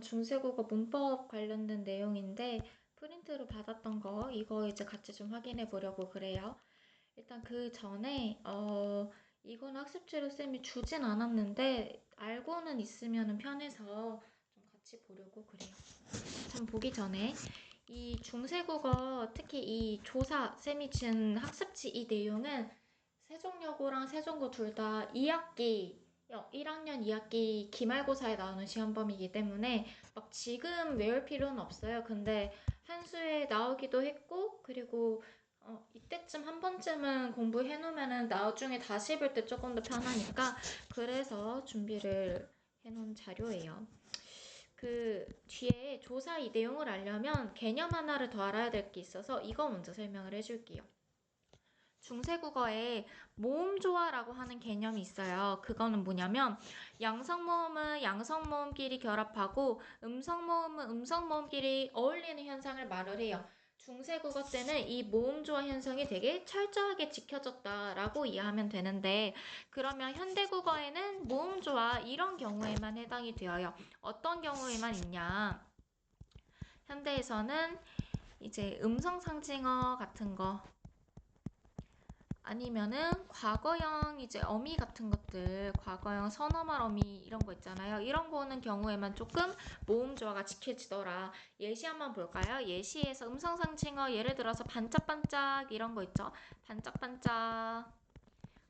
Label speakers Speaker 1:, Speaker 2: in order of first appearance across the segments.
Speaker 1: 중세국어 문법 관련된 내용인데 프린트로 받았던 거 이거 이제 같이 좀 확인해 보려고 그래요. 일단 그 전에 어 이건 학습지를 쌤이 주진 않았는데 알고는 있으면 편해서 좀 같이 보려고 그래요. 참 보기 전에 이 중세국어 특히 이 조사 쌤이 준 학습지 이 내용은 세종여고랑 세종고 둘 다 2학기 1학년 2학기 기말고사에 나오는 시험범위이기 때문에 막 지금 외울 필요는 없어요. 근데 한 수에 나오기도 했고 그리고 어, 이때쯤 한 번쯤은 공부해 놓으면은 나중에 다시 볼 때 조금 더 편하니까 그래서 준비를 해 놓은 자료예요. 그 뒤에 조사 이 내용을 알려면 개념 하나를 더 알아야 될 게 있어서 이거 먼저 설명을 해 줄게요. 중세국어에 모음조화라고 하는 개념이 있어요. 그거는 뭐냐면 양성모음은 양성모음끼리 결합하고 음성모음은 음성모음끼리 어울리는 현상을 말을 해요. 중세국어 때는 이 모음조화 현상이 되게 철저하게 지켜졌다라고 이해하면 되는데 그러면 현대국어에는 모음조화 이런 경우에만 해당이 되어요. 어떤 경우에만 있냐? 현대에서는 이제 음성 상징어 같은 거 아니면은 과거형 이제 어미 같은 것들, 과거형 선어말 어미 이런 거 있잖아요. 이런 거는 경우에만 조금 모음 조화가 지켜지더라. 예시 한번 볼까요? 예시에서 음성 상칭어 예를 들어서 반짝반짝 이런 거 있죠. 반짝반짝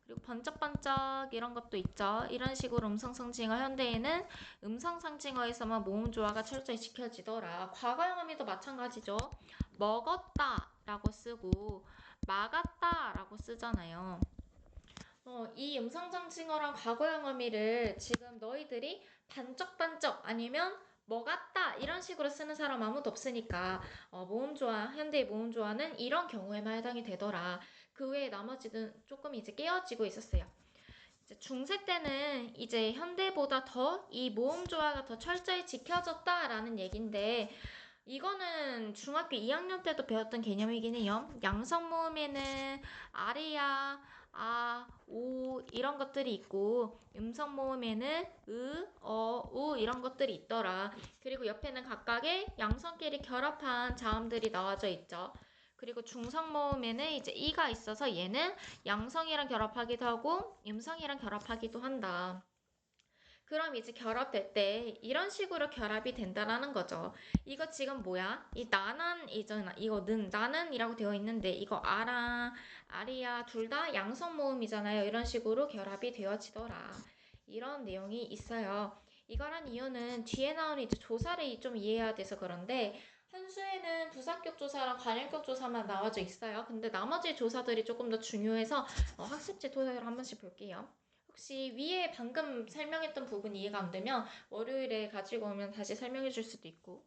Speaker 1: 그리고 번쩍번쩍 이런 것도 있죠. 이런 식으로 음성상징어 현대에는 음성상징어에서만 모음 조화가 철저히 지켜지더라. 과거형 어미도 마찬가지죠. 먹었다 라고 쓰고 막았다 라고 쓰잖아요. 어, 이 음성장칭어랑 과거형 어미를 지금 너희들이 반짝반짝 아니면 뭐 같다 이런 식으로 쓰는 사람 아무도 없으니까 어, 모음조화 현대의 모음조화는 이런 경우에만 해당이 되더라. 그 외에 나머지는 조금 이제 깨어지고 있었어요. 이제 중세 때는 이제 현대보다 더 이 모음조화가 더 철저히 지켜졌다라는 얘긴데 이거는 중학교 2학년 때도 배웠던 개념이긴 해요. 양성 모음에는 아래야, 아, 오 이런 것들이 있고 음성 모음에는 으, 어, 우 이런 것들이 있더라. 그리고 옆에는 각각의 양성끼리 결합한 자음들이 나와져 있죠. 그리고 중성 모음에는 이제 이가 있어서 얘는 양성이랑 결합하기도 하고 음성이랑 결합하기도 한다. 그럼 이제 결합될 때 이런 식으로 결합이 된다라는 거죠. 이거 지금 뭐야? 이 나는 이잖아. 이거 는 나는이라고 되어 있는데 이거 아랑 아리야 둘 다 양성 모음이잖아요. 이런 식으로 결합이 되어지더라. 이런 내용이 있어요. 이거란 이유는 뒤에 나오는 이제 조사를 좀 이해해야 돼서 그런데 한 수에는 부사격 조사랑 관일격 조사만 나와져 있어요. 근데 나머지 조사들이 조금 더 중요해서 어, 학습지 토대로 한 번씩 볼게요. 혹시 위에 방금 설명했던 부분 이해가 안 되면 월요일에 가지고 오면 다시 설명해 줄 수도 있고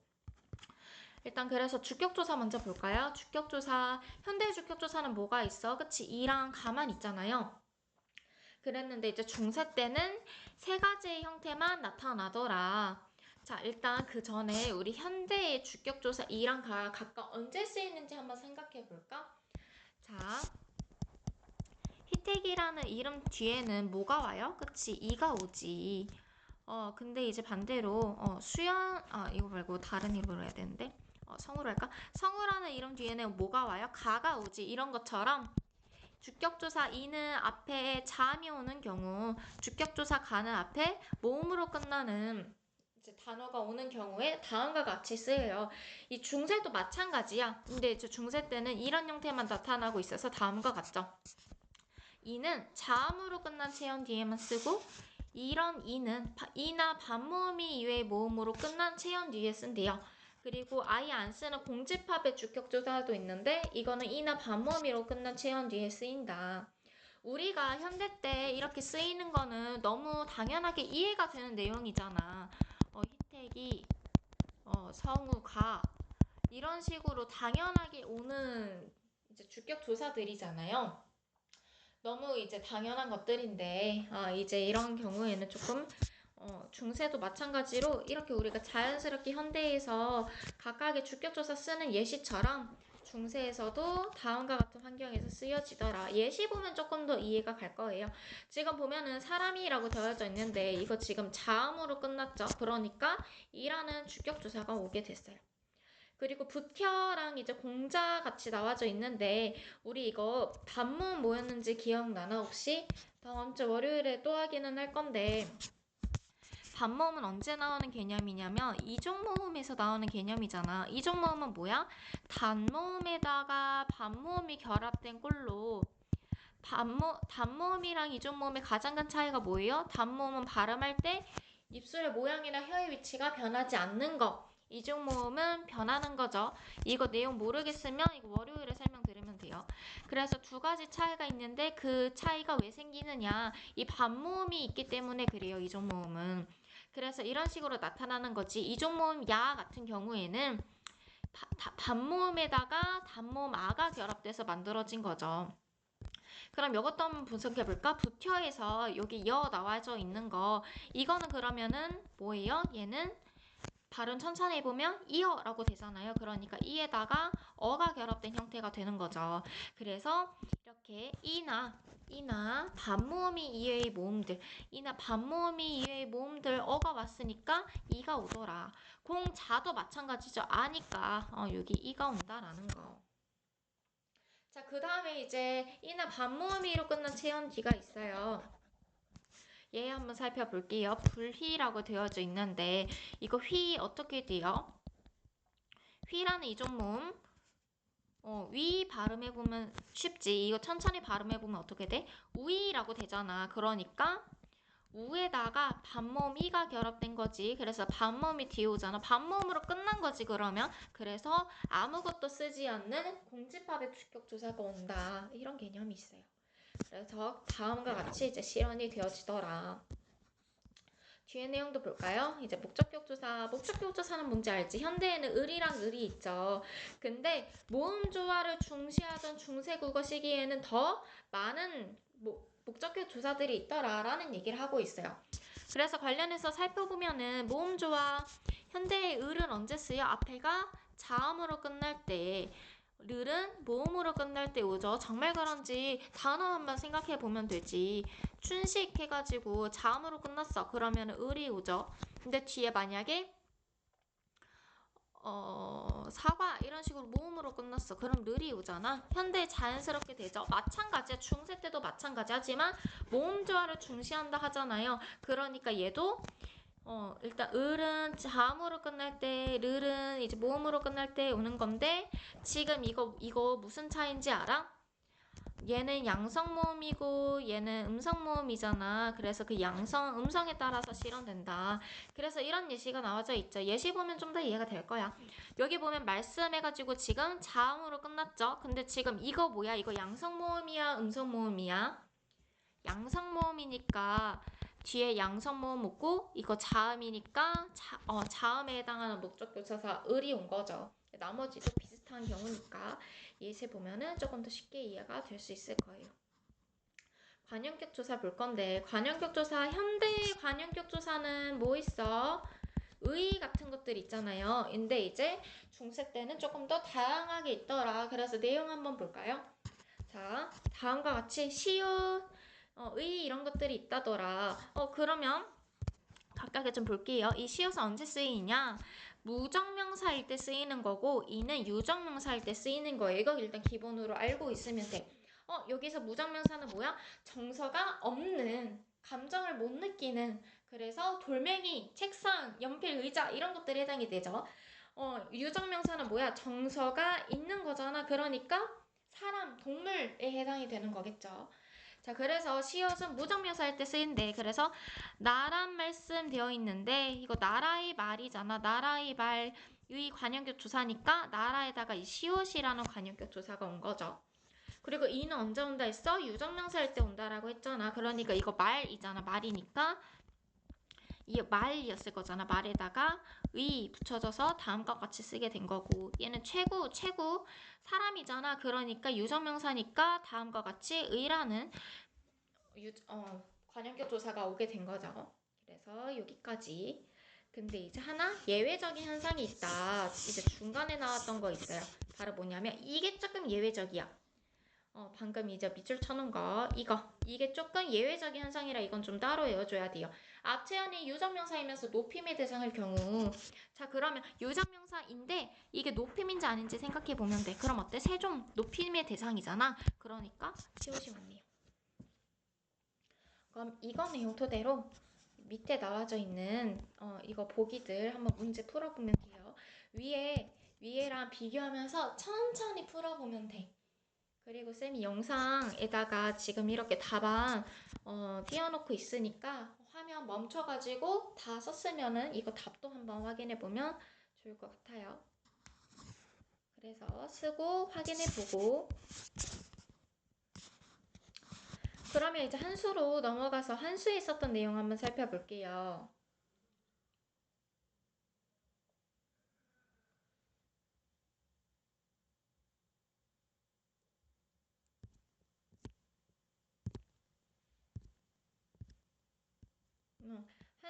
Speaker 1: 일단 그래서 주격조사 먼저 볼까요? 주격조사 현대 주격조사는 뭐가 있어? 그치 이랑 가만 있잖아요. 그랬는데 이제 중세 때는 세 가지의 형태만 나타나더라. 자 일단 그 전에 우리 현대의 주격조사 이랑 가 각각 언제 쓰이는지 한번 생각해 볼까? 자 희택이라는 이름 뒤에는 뭐가 와요? 그치 이가 오지 어 근데 이제 반대로 어 수연 아 이거 말고 다른 이름으로 해야 되는데 어 성우로 할까? 성우라는 이름 뒤에는 뭐가 와요? 가가 오지 이런 것처럼 주격조사 이는 앞에 자음이 오는 경우 주격조사 가는 앞에 모음으로 끝나는 이제 단어가 오는 경우에 다음과 같이 쓰여요. 이 중세도 마찬가지야. 근데 이제 중세 때는 이런 형태만 나타나고 있어서 다음과 같죠. 이는 자음으로 끝난 체형 뒤에만 쓰고 이런 이는 이나 반모음이 이외의 모음으로 끝난 체형 뒤에 쓴대요. 그리고 아예 안 쓰는 공집합의 주격조사도 있는데 이거는 이나 반모음이로 끝난 체형 뒤에 쓰인다. 우리가 현대 때 이렇게 쓰이는 거는 너무 당연하게 이해가 되는 내용이잖아. 어, 희택이, 어, 성우가 이런 식으로 당연하게 오는 이제 주격 조사들이잖아요. 너무 이제 당연한 것들인데 아, 이제 이런 경우에는 조금 어, 중세도 마찬가지로 이렇게 우리가 자연스럽게 현대에서 각각의 주격조사 쓰는 예시처럼 중세에서도 다음과 같은 환경에서 쓰여지더라. 예시 보면 조금 더 이해가 갈 거예요. 지금 보면은 사람이라고 되어져 있는데 이거 지금 자음으로 끝났죠. 그러니까 이라는 주격조사가 오게 됐어요. 그리고 부텨랑 이제 공자 같이 나와져 있는데 우리 이거 반문 뭐였는지 기억나나 혹시? 다음 주 월요일에 또 하기는 할 건데 반모음은 언제 나오는 개념이냐면 이종모음에서 나오는 개념이잖아. 이종모음은 뭐야? 단모음에다가 반모음이 결합된 꼴로 반모 단모음이랑 이종모음의 가장 큰 차이가 뭐예요? 단모음은 발음할 때 입술의 모양이나 혀의 위치가 변하지 않는 거. 이중 모음은 변하는 거죠. 이거 내용 모르겠으면 이거 월요일에 설명 들으면 돼요. 그래서 두 가지 차이가 있는데 그 차이가 왜 생기느냐? 이 반모음이 있기 때문에 그래요. 이종 모음은. 그래서 이런 식으로 나타나는 거지. 이종 모음 야 같은 경우에는 바- 다- 반모음에다가 단모음 아가 결합돼서 만들어진 거죠. 그럼 이것도 한번 분석해 볼까? 부텨에서 여기 여 나와져 있는 거 이거는 그러면은 뭐예요? 얘는 발음 천천히 해보면 이어라고 되잖아요. 그러니까 이에다가 어가 결합된 형태가 되는 거죠. 그래서 이렇게 이나 이나 반모음이 이외의 모음들 이나 반모음이 이외의 모음들 어가 왔으니까 이가 오더라. 공자도 마찬가지죠. 아니까 어, 여기 이가 온다라는 거. 자, 그 다음에 이제 이나 반모음이로 끝난 체온기가 있어요. 얘 한번 살펴볼게요. 불휘라고 되어져 있는데 이거 휘 어떻게 돼요? 휘라는 이종모음 어, 위 발음해보면 쉽지. 이거 천천히 발음해보면 어떻게 돼? 우이라고 되잖아. 그러니까 우에다가 반모음 이가 결합된 거지. 그래서 반모음이 뒤에 오잖아. 반모음으로 끝난 거지 그러면. 그래서 아무것도 쓰지 않는 공집합의 주격조사가 온다. 이런 개념이 있어요. 그래서 다음과 같이 이제 실현이 되어지더라. 뒤에 내용도 볼까요? 이제 목적격 조사, 목적격 조사는 뭔지 알지? 현대에는 을이랑 을이 있죠. 근데 모음 조화를 중시하던 중세 국어 시기에는 더 많은 모, 목적격 조사들이 있더라라는 얘기를 하고 있어요. 그래서 관련해서 살펴보면은 모음 조화 현대의 을은 언제 쓰여? 앞에가 자음으로 끝날 때 르는 모음으로 끝날 때 오죠. 정말 그런지 단어 한번 생각해 보면 되지. 춘식 해가지고 자음으로 끝났어. 그러면 을이 오죠. 근데 뒤에 만약에 어 사과 이런 식으로 모음으로 끝났어. 그럼 르이 오잖아. 현대 자연스럽게 되죠. 마찬가지야. 중세 때도 마찬가지 하지만 모음 조화를 중시한다 하잖아요. 그러니까 얘도 어, 일단 을은 자음으로 끝날 때, 르는 이제 모음으로 끝날 때 오는 건데 지금 이거 이거 무슨 차인지 알아? 얘는 양성 모음이고 얘는 음성 모음이잖아. 그래서 그 양성 음성에 따라서 실현된다. 그래서 이런 예시가 나와져 있죠. 예시 보면 좀 더 이해가 될 거야. 여기 보면 말씀해 가지고 지금 자음으로 끝났죠. 근데 지금 이거 뭐야? 이거 양성 모음이야, 음성 모음이야? 양성 모음이니까 뒤에 양성 모음 없고 이거 자음이니까 자, 어, 자음에 해당하는 목적 교사사 을이 온 거죠. 나머지도 비슷한 경우니까 예시 보면은 조금 더 쉽게 이해가 될 수 있을 거예요. 관용격 조사 볼 건데 관용격 조사 현대 관용격 조사는 뭐 있어? 의 같은 것들 있잖아요. 근데 이제 중세 때는 조금 더 다양하게 있더라. 그래서 내용 한번 볼까요? 자, 다음과 같이 시옷, 어, 의 이런 것들이 있다더라. 어, 그러면 각각에 좀 볼게요. 이 시옷은 언제 쓰이냐? 무정명사일 때 쓰이는 거고 이는 유정명사일 때 쓰이는 거예요. 이거 일단 기본으로 알고 있으면 돼. 어, 여기서 무정명사는 뭐야? 정서가 없는 감정을 못 느끼는 그래서 돌멩이, 책상, 연필, 의자 이런 것들이 해당이 되죠. 어, 유정명사는 뭐야? 정서가 있는 거잖아. 그러니까 사람, 동물에 해당이 되는 거겠죠. 자, 그래서 시옷은 무정명사 할 때 쓰인대. 그래서 나란 말씀 되어 있는데 이거 나라의 말이잖아. 나라의 말의 관용격 조사니까 나라에다가 이 시옷이라는 관용격 조사가 온 거죠. 그리고 이는 언제 온다 했어? 유정명사 할 때 온다라고 했잖아. 그러니까 이거 말이잖아. 말이니까 이 말이었을 거잖아. 말에다가 의 붙여져서 다음과 같이 쓰게 된 거고 얘는 최고 최고 사람이잖아. 그러니까 유정명사니까 다음과 같이 의라는 유, 어, 관용격 조사가 오게 된 거죠. 그래서 여기까지. 근데 이제 하나 예외적인 현상이 있다. 이제 중간에 나왔던 거 있어요. 바로 뭐냐면 이게 조금 예외적이야. 어, 방금 이제 밑줄 쳐놓은 거 이거 이게 조금 예외적인 현상이라 이건 좀 따로 외워줘야 돼요. 앞체현이 유정명사이면서 높임의 대상일 경우 자 그러면 유정명사인데 이게 높임인지 아닌지 생각해 보면 돼. 그럼 어때? 세종 높임의 대상이잖아. 그러니까 치우시면 돼요. 그럼 이거 내용 토대로 밑에 나와져 있는 어, 이거 보기들 한번 문제 풀어보면 돼요. 위에 위에랑 비교하면서 천천히 풀어보면 돼. 그리고 쌤이 영상에다가 지금 이렇게 답안 어, 띄워놓고 있으니까 화면 멈춰가지고 다 썼으면은 이거 답도 한번 확인해 보면 좋을 것 같아요. 그래서 쓰고 확인해 보고 그러면 이제 한 수로 넘어가서 한 수에 있었던 내용 한번 살펴볼게요.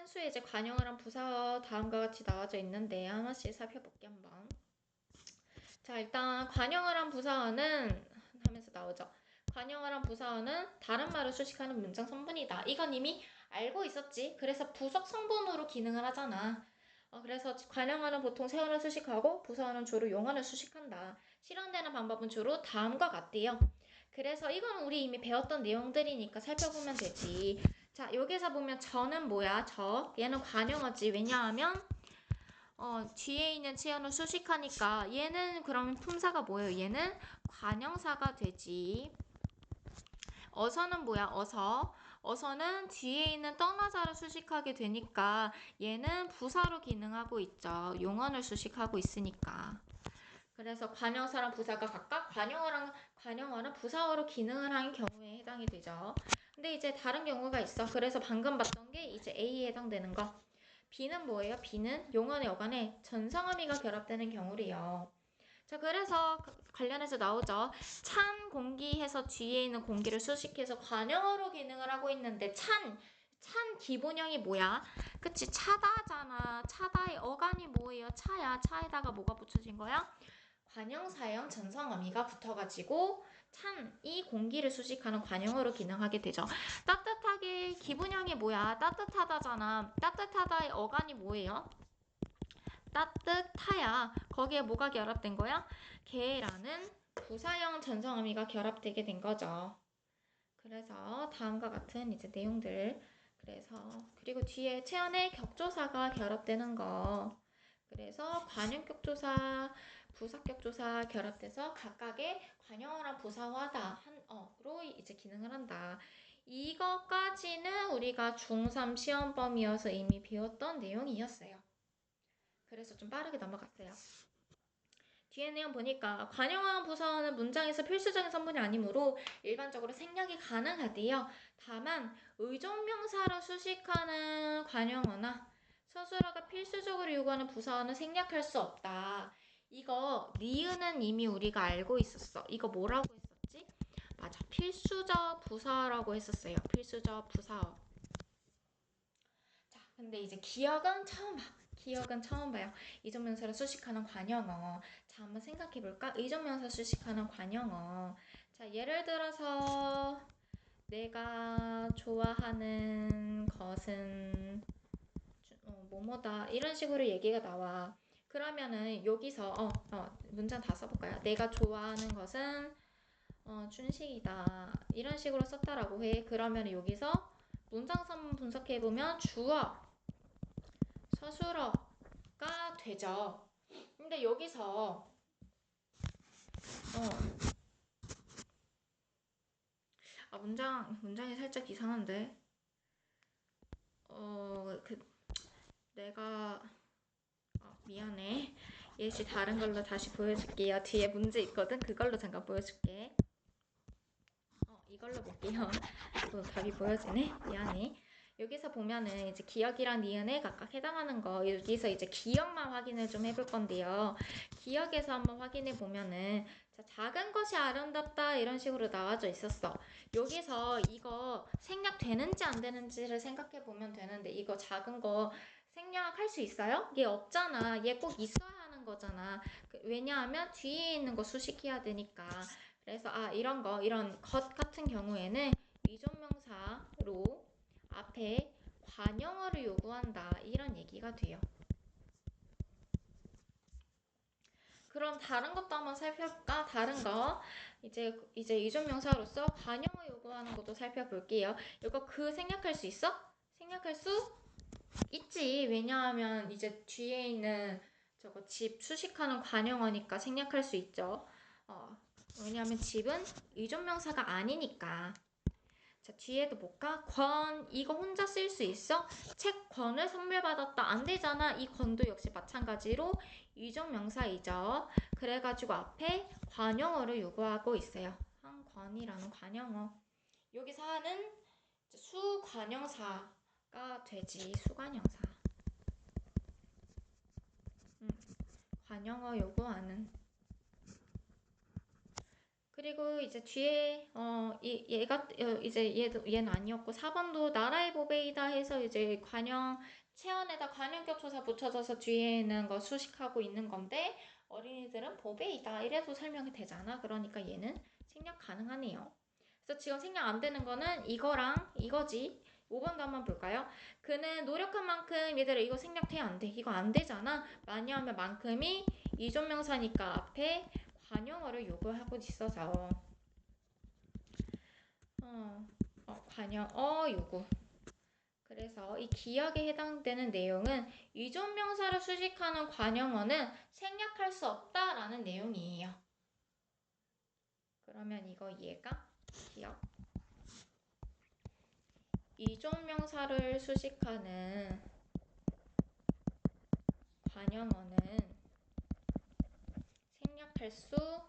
Speaker 1: 음, 한 수에 이제 관용을 한 부사 다음과 같이 나와져 있는데 하나씩 살펴볼게 한번. 자 일단 관용을 한 부사어는 하면서 나오죠. 관용을 한 부사어는 다른 말을 수식하는 문장 성분이다. 이건 이미 알고 있었지. 그래서 부석 성분으로 기능을 하잖아. 어, 그래서 관용어는 보통 세원을 수식하고 부사어는 주로 용어를 수식한다. 실현되는 방법은 주로 다음과 같대요. 그래서 이건 우리 이미 배웠던 내용들이니까 살펴보면 되지. 자, 여기서 보면 저는 뭐야? 저. 얘는 관용어지. 왜냐하면 어, 뒤에 있는 체현을 수식하니까 얘는 그러면 품사가 뭐예요? 얘는 관형사가 되지. 어서는 뭐야? 어서. 어서는 뒤에 있는 떠나자를 수식하게 되니까 얘는 부사로 기능하고 있죠. 용언을 수식하고 있으니까. 그래서 관형사랑 부사가 각각 관형어랑 관형어는 부사어로 기능을 하는 경우에 해당이 되죠. 근데 이제 다른 경우가 있어. 그래서 방금 봤던 게 이제 A에 해당되는 거. B는 뭐예요? B는 용언의 어간에 전성어미가 결합되는 경우래요. 자, 그래서 관련해서 나오죠. 찬 공기 해서 뒤에 있는 공기를 수식해서 관형어로 기능을 하고 있는데 찬, 찬 기본형이 뭐야? 그치, 차다잖아. 차다의 어간이 뭐예요? 차야. 차에다가 뭐가 붙여진 거야? 관형사형 전성어미가 붙어가지고 찬, 이 공기를 수식하는 관형어로 기능하게 되죠. 따뜻하게 기분형이 뭐야? 따뜻하다잖아. 따뜻하다의 어간이 뭐예요? 따뜻하야. 거기에 뭐가 결합된 거야? 개라는 부사형 전성어미가 결합되게 된 거죠. 그래서 다음과 같은 이제 내용들 그래서 그리고 뒤에 체언의 격조사가 결합되는 거 그래서 관용격조사, 부사격조사 결합돼서 각각의 관용어랑 부사화다 한어로 이제 기능을 한다. 이것까지는 우리가 중3 시험 범위여서 이미 배웠던 내용이었어요. 그래서 좀 빠르게 넘어갔어요. 뒤에 내용 보니까 관용어와 부사어는 문장에서 필수적인 성분이 아니므로 일반적으로 생략이 가능하대요. 다만 의존명사로 수식하는 관용어나 서술어가 필수적으로 요구하는 부사어는 생략할 수 없다. 이거 니은은 이미 우리가 알고 있었어. 이거 뭐라고 했었지? 맞아. 필수적 부사라고 했었어요. 필수적 부사어. 자, 근데 이제 기억은 처음 봐. 기억은 처음 봐요. 이전명사를 수식하는 관형어. 자, 한번 생각해 볼까? 의존명사 수식하는 관형어. 자, 예를 들어서 내가 좋아하는 것은 어, 뭐뭐다 이런 식으로 얘기가 나와. 그러면은 여기서 어, 어 문장 다 써볼까요? 내가 좋아하는 것은 어, 춘식이다 이런 식으로 썼다라고 해. 그러면 여기서 문장선 분석해 보면 주어, 서술어가 되죠. 근데 여기서 어, 아 문장 문장이 살짝 이상한데 어 그 내가 어, 미안해. 예시 다른 걸로 다시 보여줄게요. 뒤에 문제 있거든? 그걸로 잠깐 보여줄게. 어 이걸로 볼게요. 또 답이 보여지네? 미안해. 여기서 보면은 이제 기억이랑 니은에 각각 해당하는 거. 여기서 이제 기억만 확인을 좀 해볼 건데요. 기억에서 한번 확인해 보면은 자, 작은 것이 아름답다 이런 식으로 나와져 있었어. 여기서 이거 생략되는지 안 되는지를 생각해 보면 되는데 이거 작은 거 생략할 수 있어요? 얘 없잖아. 얘 꼭 있어야 하는 거잖아. 그- 왜냐하면 뒤에 있는 거 수식해야 되니까. 그래서 아 이런 거 이런 것 같은 경우에는 위존명사로 앞에 관용어를 요구한다 이런 얘기가 돼요. 그럼 다른 것도 한번 살펴볼까? 다른 거 이제 이제 이존명사로서 관용어 요구하는 것도 살펴볼게요. 이거 그 생략할 수 있어? 생략할 수 있지. 왜냐하면 이제 뒤에 있는 저거 집 수식하는 관용어니까 생략할 수 있죠. 어, 왜냐하면 집은 의존명사가 아니니까. 자, 뒤에도 볼까? 권, 이거 혼자 쓸 수 있어? 책 권을 선물 받았다. 안 되잖아. 이 권도 역시 마찬가지로 의존명사이죠. 그래가지고 앞에 관용어를 요구하고 있어요. 한 권이라는 관용어. 여기서 하는 수관용사 가 되지. 수관용사. 음, 관용어 요구하는. 그리고 이제 뒤에 어 이, 얘가 어, 이제 얘도 얘는 아니었고 4번도 나라의 보배이다 해서 이제 관용 체언에다 관용격조사 붙여져서 뒤에 있는 거 수식하고 있는 건데 어린이들은 보배이다 이래도 설명이 되잖아. 그러니까 얘는 생략 가능하네요. 그래서 지금 생략 안 되는 거는 이거랑 이거지. 5번도 한번 볼까요? 그는 노력한 만큼 얘들아 이거 생략돼 안 돼. 이거 안 되잖아. 왜냐하면 만큼이 이존명사니까 앞에 관용어를 요구하고 있어서 어, 어 관용어 요구. 그래서 이 기억에 해당되는 내용은 이존명사를 수식하는 관용어는 생략할 수 없다라는 내용이에요. 그러면 이거 얘가 기억. 이존명사를 수식하는 관용어는 생략할 수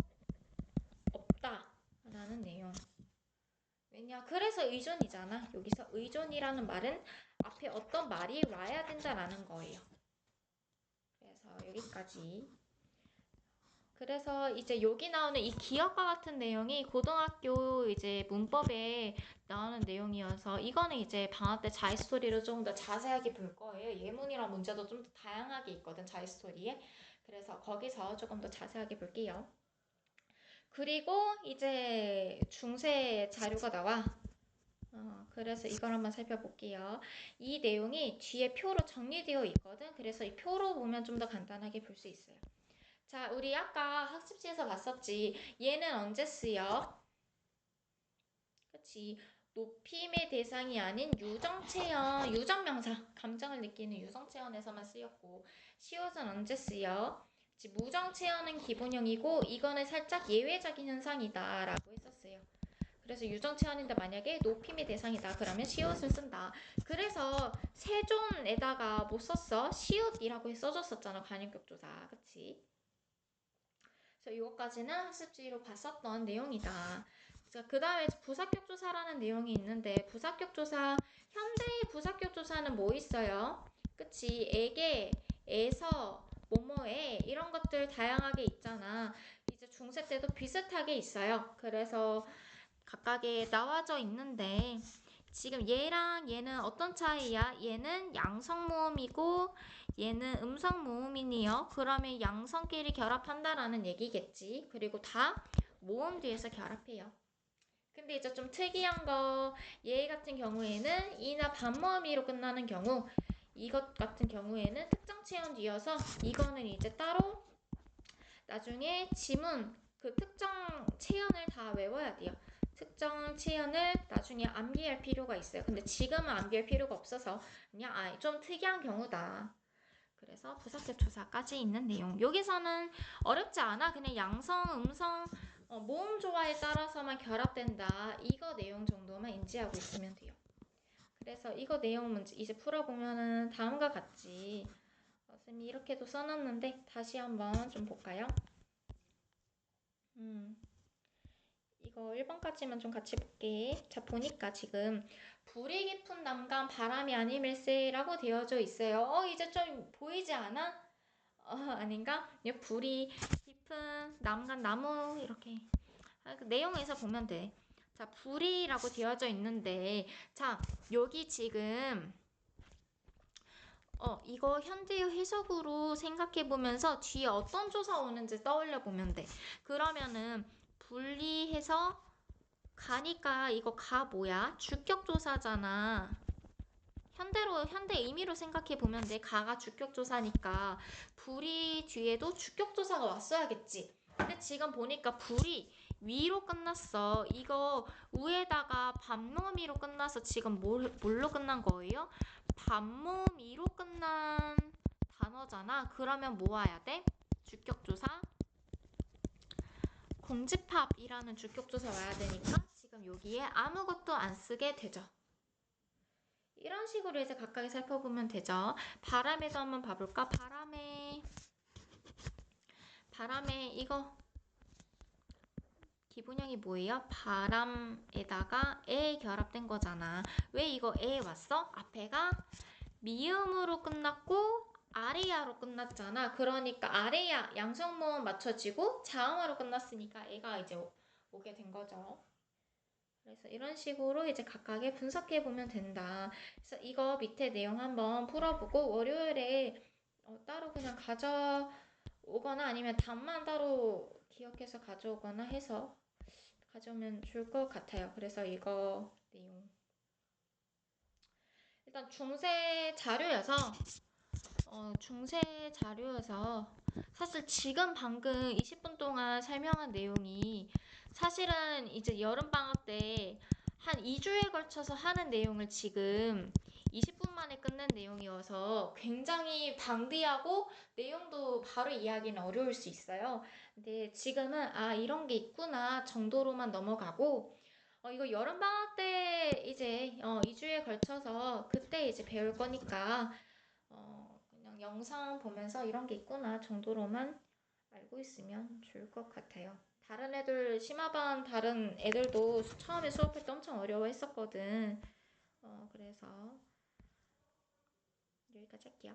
Speaker 1: 없다라는 내용. 왜냐? 그래서 의존이잖아. 여기서 의존이라는 말은 앞에 어떤 말이 와야 된다라는 거예요. 그래서 여기까지. 그래서 이제 여기 나오는 이 기억과 같은 내용이 고등학교 이제 문법에 나오는 내용이어서 이거는 이제 방학 때 자이스토리로 조금 더 자세하게 볼 거예요. 예문이랑 문제도 좀 더 다양하게 있거든 자이스토리에. 그래서 거기서 조금 더 자세하게 볼게요. 그리고 이제 중세 자료가 나와. 어, 그래서 이걸 한번 살펴볼게요. 이 내용이 뒤에 표로 정리되어 있거든. 그래서 이 표로 보면 좀 더 간단하게 볼 수 있어요. 자, 우리 아까 학습지에서 봤었지. 얘는 언제 쓰여? 그치. 높임의 대상이 아닌 유정체현, 유정명사, 감정을 느끼는 유정체현에서만 쓰였고, 시옷은 언제 쓰여? 무정체현은 기본형이고, 이거는 살짝 예외적인 현상이다 라고 했었어요. 그래서 유정체현인데 만약에 높임의 대상이다 그러면 시옷을 쓴다. 그래서 세존에다가 못 썼어? 시옷이라고 써줬었잖아 관용격조사, 그치? 그래서 이것까지는 학습지로 봤었던 내용이다. 그 다음에 부사격 조사라는 내용이 있는데 부사격 조사 현대의 부사격 조사는 뭐 있어요? 그치 에게 에서 뭐뭐에 이런 것들 다양하게 있잖아. 이제 중세 때도 비슷하게 있어요. 그래서 각각에 나와져 있는데 지금 얘랑 얘는 어떤 차이야? 얘는 양성 모음이고 얘는 음성 모음이네요. 그러면 양성끼리 결합한다라는 얘기겠지. 그리고 다 모음 뒤에서 결합해요. 근데 이제 좀 특이한 거, 얘 같은 경우에는 이나 반모음이로 끝나는 경우, 이것 같은 경우에는 특정 체온 뒤여서 이거는 이제 따로 나중에 지문 그 특정 체온을 다 외워야 돼요. 특정 체온을 나중에 암기할 필요가 있어요. 근데 지금은 암기할 필요가 없어서 그냥 아, 좀 특이한 경우다. 그래서 부사격 조사까지 있는 내용. 여기서는 어렵지 않아. 그냥 양성, 음성, 어, 모음 조화에 따라서만 결합된다. 이거 내용 정도만 인지하고 있으면 돼요. 그래서 이거 내용 문제 이제 풀어보면은 다음과 같이 어, 쌤이 이렇게도 써놨는데 다시 한번 좀 볼까요? 음. 이거 1번까지만 좀 같이 볼게. 자, 보니까 지금 불이 깊은 남간 바람이 아니밀세라고 되어져 있어요. 어, 이제 좀 보이지 않아? 어, 아닌가? 이 불이 깊은 남간 나무 이렇게 아, 그 내용에서 보면 돼. 자, 불이라고 되어져 있는데 자, 여기 지금 어, 이거 현대의 해석으로 생각해 보면서 뒤에 어떤 조사 오는지 떠올려 보면 돼. 그러면은 분리해서 가니까 이거 가 뭐야? 주격 조사잖아. 현대로 현대 의미로 생각해 보면 돼. 가가 주격 조사니까 불이 뒤에도 주격 조사가 왔어야겠지. 근데 지금 보니까 불이 위로 끝났어. 이거 위에다가 반모음이로 끝나서 지금 뭘, 뭘로 끝난 거예요? 반모음이로 끝난 단어잖아. 그러면 뭐 와야 돼? 주격조사. 공집합이라는 주격조사 와야 되니까 지금 여기에 아무것도 안 쓰게 되죠. 이런 식으로 이제 각각에 살펴보면 되죠. 바람에도 한번 봐볼까? 바람에 바람에 이거 기분형이 뭐예요? 바람에다가 에 결합된 거잖아. 왜 이거 에 왔어? 앞에가 미음으로 끝났고 아레야로 끝났잖아. 그러니까 아레야 양성모음 맞춰지고 자음으로 끝났으니까 애가 이제 오- 오게 된 거죠. 그래서 이런 식으로 이제 각각에 분석해 보면 된다. 그래서 이거 밑에 내용 한번 풀어보고 월요일에 어, 따로 그냥 가져오거나 아니면 답만 따로 기억해서 가져오거나 해서 가져오면 좋을 것 같아요. 그래서 이거 내용 일단 중세 자료여서 어, 중세 자료여서 사실 지금 방금 20분 동안 설명한 내용이 사실은 이제 여름 방학 때 한 2주에 걸쳐서 하는 내용을 지금 20분 만에 끝낸 내용이어서 굉장히 방대하고 내용도 바로 이해하기는 어려울 수 있어요. 근데 지금은 아 이런 게 있구나 정도로만 넘어가고 어 이거 여름 방학 때 이제 어 2주에 걸쳐서 그때 이제 배울 거니까 영상 보면서 이런 게 있구나 정도로만 알고 있으면 좋을 것 같아요. 다른 애들 심화반 다른 애들도 처음에 수업할 때 엄청 어려워했었거든. 어 그래서 여기까지 할게요.